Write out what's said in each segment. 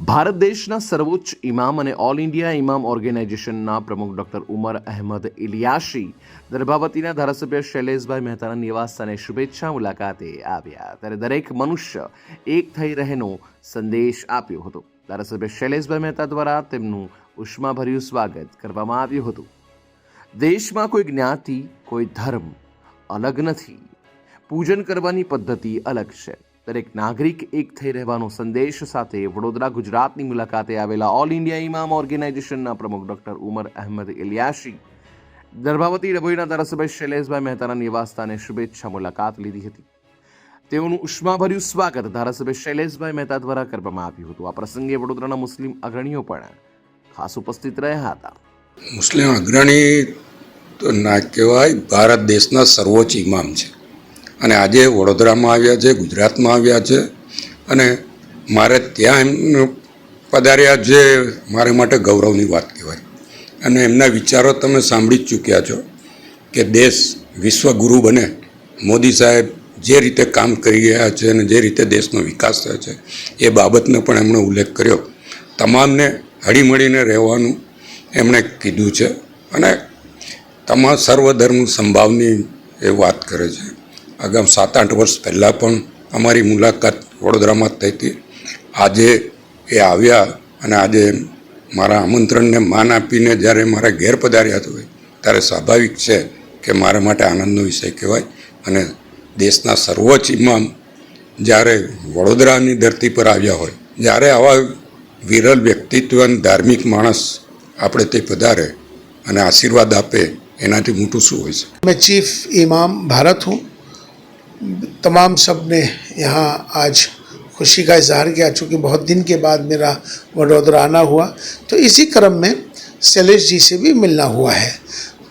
ભારત દેશના સર્વોચ્ચ ઇમામ અને ઓલ ઇન્ડિયા ઇમામ ઓર્ગેનાઇઝેશનના પ્રમુખ ડોક્ટર ઉમર અહેમદ ઇલિયાશી, દર્ભાવતીના ધારાસભ્ય શૈલેષભાઈ મહેતાના નિવાસસ્થાને શુભેચ્છા મુલાકાતે આવ્યા. ત્યારે દરેક મનુષ્ય એક થઈ રહેનો સંદેશ આપ્યો હતો. ધારાસભ્ય શૈલેષભાઈ મહેતા દ્વારા તેમનું ઉષ્માભર્યું સ્વાગત કરવામાં આવ્યું હતું. દેશમાં કોઈ જ્ઞાતિ, કોઈ ધર્મ અલગ નથી. પૂજન કરવાની પદ્ધતિ અલગ છે. દરેક નાગરિક એક થઈ રહેવાનો સંદેશ સાથે વડોદરા ગુજરાતની મુલાકાતે આવેલા ઓલ ઇન્ડિયા ઇમામ ઓર્ગેનાઇઝેશનના પ્રમુખ ડોક્ટર ઉમર અહેમદ ઇલિયાશી દર્ભાવતી ડભોઈના ધારાસભ્ય શૈલેષભાઈ મહેતાના નિવાસસ્થાને શુભેચ્છા મુલાકાત લીધી હતી. તેઓનું ઉષ્માભર્યું સ્વાગત ધારાસભ્ય શૈલેષભાઈ મહેતા દ્વારા કરવામાં આવ્યું હતું. આ પ્રસંગે વડોદરાના મુસ્લિમ અગ્રણીઓ પણ ખાસ ઉપસ્થિત રહ્યા હતા. મુસ્લિમ અગ્રણી તો ના કહેવાય, ભારત દેશના સર્વોચ્ચ ઇમામ છે. અને આજે વડોદરામાં આવ્યા છે, ગુજરાતમાં આવ્યા છે. અને મારે ત્યાં એમ પધાર્યા જે મારા માટે ગૌરવની વાત કહેવાય. અને એમના વિચારો તમે સાંભળી જ ચૂક્યા છો કે દેશ વિશ્વગુરુ બને. મોદી સાહેબ જે રીતે કામ કરી રહ્યા છે અને જે રીતે દેશનો વિકાસ થયો છે, એ બાબતનો પણ એમણે ઉલ્લેખ કર્યો. તમામને હળીમળીને રહેવાનું એમણે કીધું છે અને તમામ સર્વધર્મ સંભાવની એ વાત કરે છે. આગામ સાત આઠ વર્ષ પહેલાં પણ અમારી મુલાકાત વડોદરામાં થઈ હતી. આજે એ આવ્યા અને આજે મારા આમંત્રણને માન આપીને જ્યારે મારા ઘેર પધાર્યા હતું ત્યારે સ્વાભાવિક છે કે મારા માટે આનંદનો વિષય કહેવાય અને દેશના સર્વોચ્ચ ઇમામ જ્યારે વડોદરાની ધરતી પર આવ્યા હોય, જ્યારે આવા વિરલ વ્યક્તિત્વ અને ધાર્મિક માણસ આપણે તે પધારે અને આશીર્વાદ આપે, એનાથી મોટું શું હોય છે મેં ચીફ ઇમામ ભારત હું. तमाम सबने यहाँ आज खुशी का इजहार किया। चूँकि बहुत दिन के बाद मेरा वडोदरा आना हुआ तो इसी क्रम में शैलेश जी से भी मिलना हुआ है।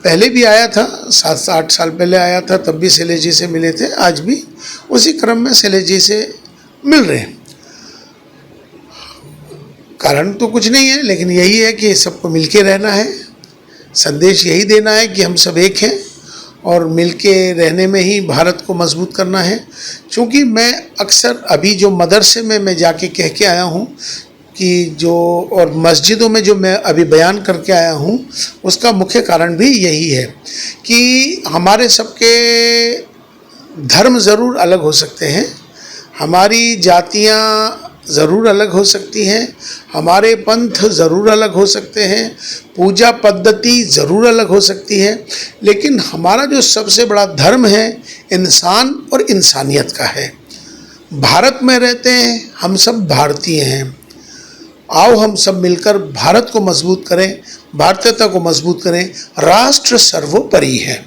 पहले भी आया था, सात से आठ साल पहले आया था, तब भी शैलेश जी से मिले थे, आज भी उसी क्रम में शैलेश जी से मिल रहे हैं। कारण तो कुछ नहीं है, लेकिन यही है कि सबको मिलके रहना है। संदेश यही देना है कि हम सब एक हैं। और मिलके रहने में ही भारत को मज़बूत करना है। क्योंकि मैं अक्सर अभी जो मदरसे में मैं जाके कह के आया हूँ कि जो और मस्जिदों में जो मैं अभी बयान करके आया हूँ, उसका मुख्य कारण भी यही है कि हमारे सबके धर्म ज़रूर अलग हो सकते हैं। हमारी जातियाँ ज़रूर अलग हो सकती हैं, हमारे पंथ ज़रूर अलग हो सकते हैं, पूजा पद्धति ज़रूर अलग हो सकती है, लेकिन हमारा जो सबसे बड़ा धर्म है, इंसान और इंसानियत का है। भारत में रहते हैं, हम सब भारतीय हैं। आओ हम सब मिलकर भारत को मज़बूत करें, भारतीयता को मज़बूत करें, राष्ट्र सर्वोपरि है।